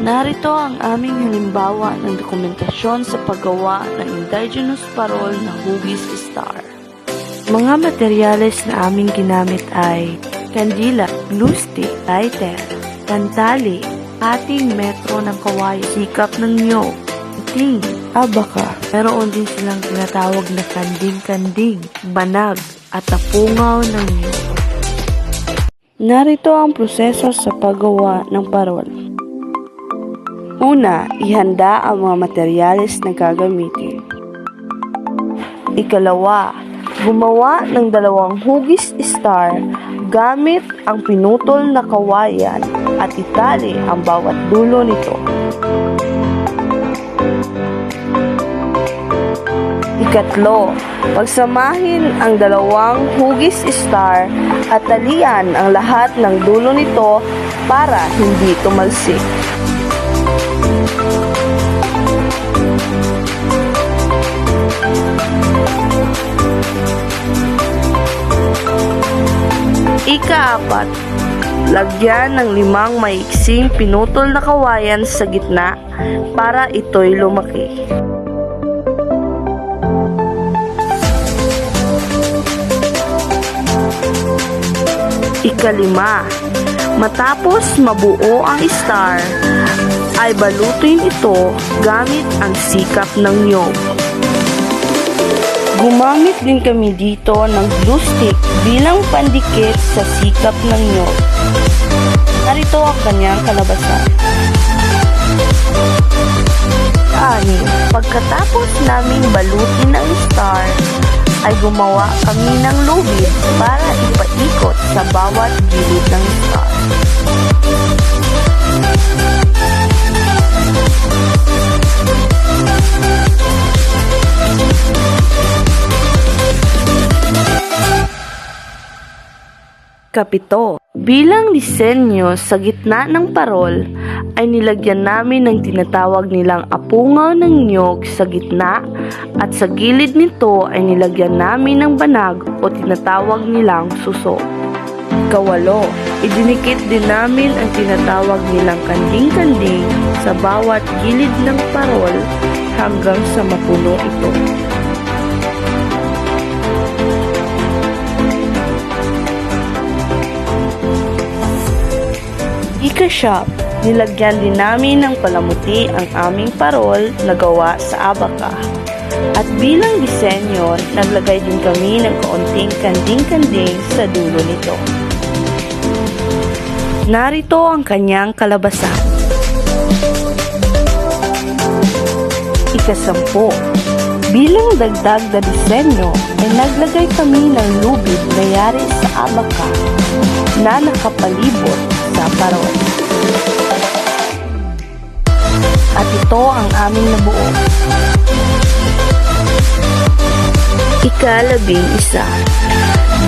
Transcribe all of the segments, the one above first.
Narito ang aming halimbawa ng dokumentasyon sa paggawa ng indigenous parol na hugis star. Mga materyales na aming ginamit ay kandila, glue stick, lighter, tantali, ating metro ng kawayo, sikap ng nyog, ting, abaka. Meron din silang tinatawag na kanding-kanding, banag, at tapungaw ng nyog. Narito ang proseso sa paggawa ng parol. Una, ihanda ang mga materyales na gagamitin. Ikalawa, gumawa ng dalawang hugis star gamit ang pinutol na kawayan at itali ang bawat dulo nito. Ikatlo, pagsamahin ang dalawang hugis star at talian ang lahat ng dulo nito para hindi tumalsik. Ikaapat, lagyan ng limang maiksing pinutol na kawayan sa gitna para ito'y lumaki. Ikalima, matapos mabuo ang star, ay balutin ito gamit ang sikap ng nyog. Gumamit din kami dito ng glue stick bilang pandikit sa sikap ng nyog. Narito ang kanyang kalabasan. Ani, pagkatapos naming balutin ay gumawa kami ng lubid para ipaikot sa bawat gilid ng star. Kapito. Bilang disenyo sa gitna ng parol, ay nilagyan namin ng tinatawag nilang apungaw ng nyog sa gitna at sa gilid nito ay nilagyan namin ng banag o tinatawag nilang suso. Kawalo, idinikit din namin ang tinatawag nilang kanding-kanding sa bawat gilid ng parol hanggang sa mapuno ito. Ika-shop, nilagyan din namin ng palamuti ang aming parol na gawa sa abaka. At bilang disenyo, naglagay din kami ng kaunting kanding-kanding sa dulo nito. Narito ang kanyang kalabasan. Ikasampu, bilang dagdag na disenyo, ay naglagay kami ng lubid na yari sa abaka na nakapalibot parol. At ito ang aming nabuo. Ikalabing isa.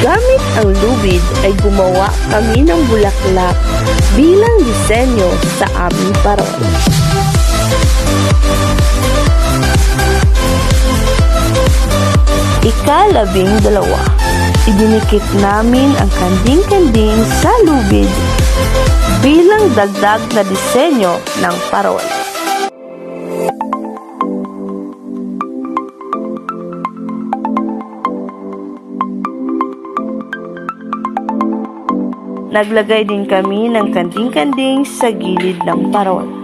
Gamit ang lubid ay gumawa kami ng bulaklak bilang disenyo sa aming parol. Ikalabing dalawa. Idinikit namin ang kanding-kanding sa lubid bilang dagdag na disenyo ng parol. Naglagay din kami ng kanding-kanding sa gilid ng parol.